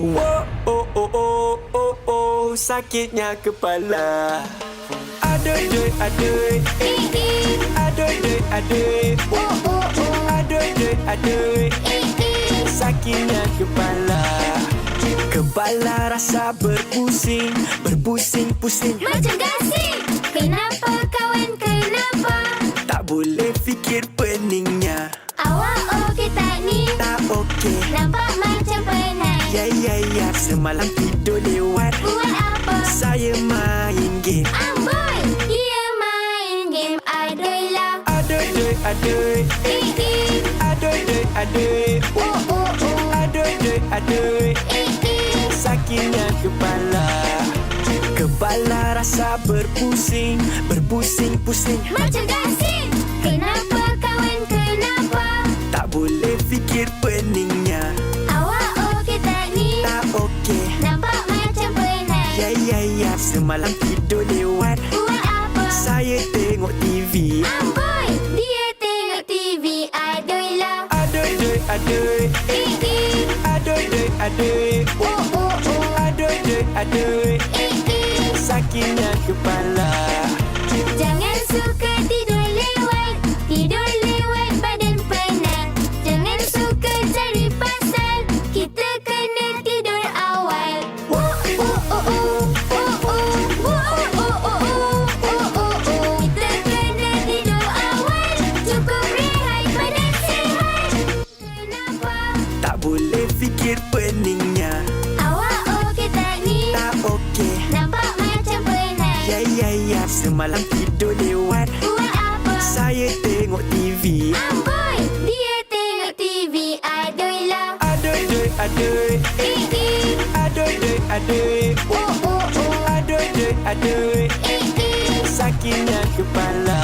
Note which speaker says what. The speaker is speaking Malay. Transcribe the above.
Speaker 1: Wow, oh, oh, oh, oh, oh, sakitnya kepala. Aduh,
Speaker 2: Eh, eh,
Speaker 1: aduh, aduh, aduh,
Speaker 2: oh, oh, oh,
Speaker 1: aduh,
Speaker 2: eh, eh.
Speaker 1: sakitnya kepala. Kepala rasa berpusing, berpusing-pusing.
Speaker 2: Macam gasing Kenapa kawan kenapa
Speaker 1: Tak boleh fikir peningnya.
Speaker 2: Awak okey tak ni
Speaker 1: Tak okey.
Speaker 2: Nampak
Speaker 1: semalam tidur lewat.
Speaker 2: Buat apa?
Speaker 1: Saya main game.
Speaker 2: Amboi Dia main game. Aduh lah.
Speaker 1: Aduh, aduh,
Speaker 2: Eh eh
Speaker 1: aduh, aduh, aduh,
Speaker 2: Oh oh oh.
Speaker 1: Aduh, aduh.
Speaker 2: Eh eh
Speaker 1: sakitnya kepala. Kepala rasa berpusing. Berpusing-pusing
Speaker 2: Macam gasing. Kenapa kawan
Speaker 1: Semalam tidur lewat.
Speaker 2: Buat apa
Speaker 1: Saya tengok TV
Speaker 2: Amboi Dia tengok TV aduh lah Eh eh
Speaker 1: Aduh. Aduh aduh
Speaker 2: Oh oh oh.
Speaker 1: Aduh aduh aduh.
Speaker 2: Eh eh
Speaker 1: Sakitnya kepala.
Speaker 2: Jangan suka
Speaker 1: boleh fikir peningnya.
Speaker 2: Awak okey tak ni?
Speaker 1: Tak okey.
Speaker 2: Nampak macam penat?
Speaker 1: Ya ya ya. Semalam tidur lewat.
Speaker 2: Buat apa?
Speaker 1: Saya tengok TV
Speaker 2: Amboi, dia tengok TV aduh lah
Speaker 1: aduh aduh
Speaker 2: Eh eh,
Speaker 1: Aduh aduh aduh.
Speaker 2: Oh oh oh.
Speaker 1: Aduh aduh
Speaker 2: Eh eh,
Speaker 1: Sakitnya kepala